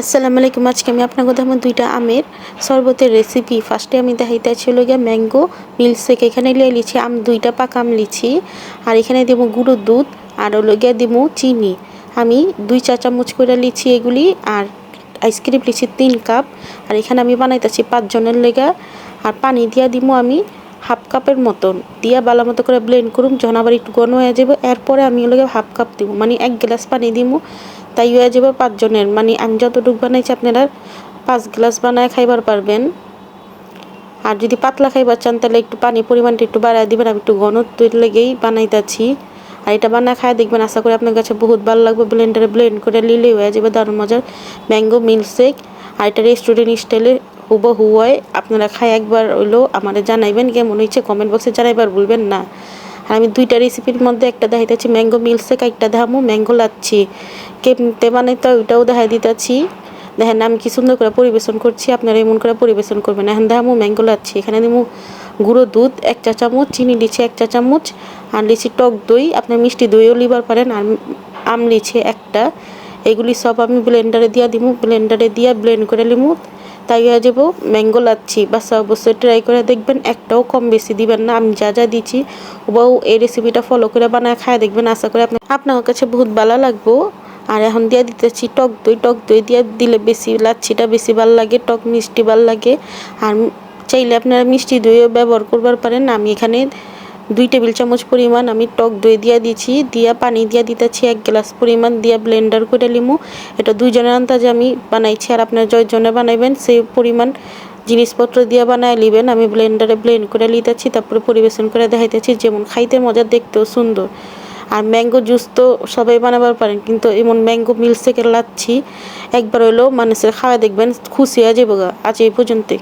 আসসালামু আলাইকুম, আজকে আমি আপনার কথা আমার দুইটা আমের শরবতের রেসিপি ফার্স্টে আমি দেখাইতে ছিল গিয়ে ম্যাঙ্গো মিল্কশেক এখানে লিয়ে লিছি আম, দুইটা পাকা আম লিছি। আর এখানে দেবো গুঁড়ো দুধ, আর হলো গিয়া দেবো চিনি। আমি দুই চা চামচ করে লিছি এগুলি, আর আইসক্রিম লিছি তিন কাপ আর এখানে আমি বানাইতেছি পাঁচজনের লেগা। আর পানি দিয়া দিমু আমি হাফ কাপের মতন। দিয়া বালা মতো করে ব্লেন্ড করুম, যখন আবার একটু ঘন হয়ে যাবে, এরপরে আমি ওগুলো হাফ কাপ দিব। মানে এক গ্লাস পানি দিব তাই হয়ে যাবে পাঁচজনের। মানে আমি যতটুকু বানাইছি, আপনারা পাঁচ গ্লাস বানায় খাইবার পারবেন। আর যদি পাতলা খাইবার চান, তাহলে একটু পানি পরিমাণটা একটু বাড়ায় দিবেন। আমি একটু ঘনত্ব লেগেই বানাইতেছি। আর এটা বানা খায় দেখবেন, আশা করি আপনার কাছে বহুত ভালো লাগবে ব্লেন্ডারে ব্লেন্ড করে নিলে হয়ে যাবে দারুণ মজার। ম্যাঙ্গো মিল্কশেক আর এটা রেস্টুরেন্ট স্টাইলে হুবহু হয়। আপনারা খাই একবার হইলেও আমাদের জানাইবেন কেমন হয়েছে কমেন্ট বক্সে জানাইবার ভুলবেন না। আর আমি দুইটা রেসিপির মধ্যে একটা দেখাইতেছি ম্যাঙ্গো মিল্কশেক একটা দেখামো ম্যাঙ্গো লাচ্ছি। কেমতে বানাইতে হয় ওইটাও দেখাই দিতেছি। দেখেন, আমি কি সুন্দর করে পরিবেশন করছি, আপনারা এমন করে পরিবেশন করবেন। এখন দেখামো ম্যাঙ্গো লাচ্ছি, এখানে দিমু গুঁড়ো দুধ, এক চা চামচ, চিনি লিচি এক চা চামচ, আর লিচি টক দই, আপনার মিষ্টি দইও লিবার পারেন, আর আম লিচি একটা। এগুলি সব আমি ব্লেন্ডারে দিয়া দিমু ব্লেন্ডারে দিয়া ব্লেন্ড করে লিমু। তাই হয়ে যাব ম্যাঙ্গো লাচ্ছি। বাসা অবশ্যই ট্রাই করে দেখবেন, একটাও কম বেশি দিবেন না। আমি যা যা দিচ্ছি ওবাও এই রেসিপিটা ফলো করে বানায় খায় দেখবেন। আশা করি আপনি আপনার কাছে বহুত ভালো লাগবো। আর এখন দিয়ে দিতেছি টক দই। টক দই দিয়ে দিলে বেশি লাচ্ছিটা বেশি ভালো লাগে, টক মিষ্টি ভালো লাগে। আর চাইলে আপনারা মিষ্টি দইও ব্যবহার করবার পারেন। আমি এখানে দুই টেবিল চামচ পরিমাণ আমি টক দই দিয়া দিয়েছি, দিয়া পানি দিয়া দিতেছি এক গ্লাস পরিমাণ, দিয়া ব্লেন্ডার করে লিমু। এটা দুইজনের আন্দাজে আমি বানাইছি আর আপনারা জয়জনে বানাইবেন সেই পরিমাণ জিনিসপত্র দিয়ে বানায় লিবেন। আমি ব্লেন্ডারে ব্লেন্ড করে লিতেছি, তারপরে পরিবেশন করে দেখাইতেছি, যেমন খাইতে মজা, দেখতেও সুন্দর। আর ম্যাঙ্গো জুস তো সবাই বানাবার পারেন, কিন্তু এমন ম্যাঙ্গো মিল্কশেকের লাচ্ছি একবার হইলেও মানুষের খাওয়া দেখবেন, খুশি হয়ে যাব আজ এই পর্যন্তই।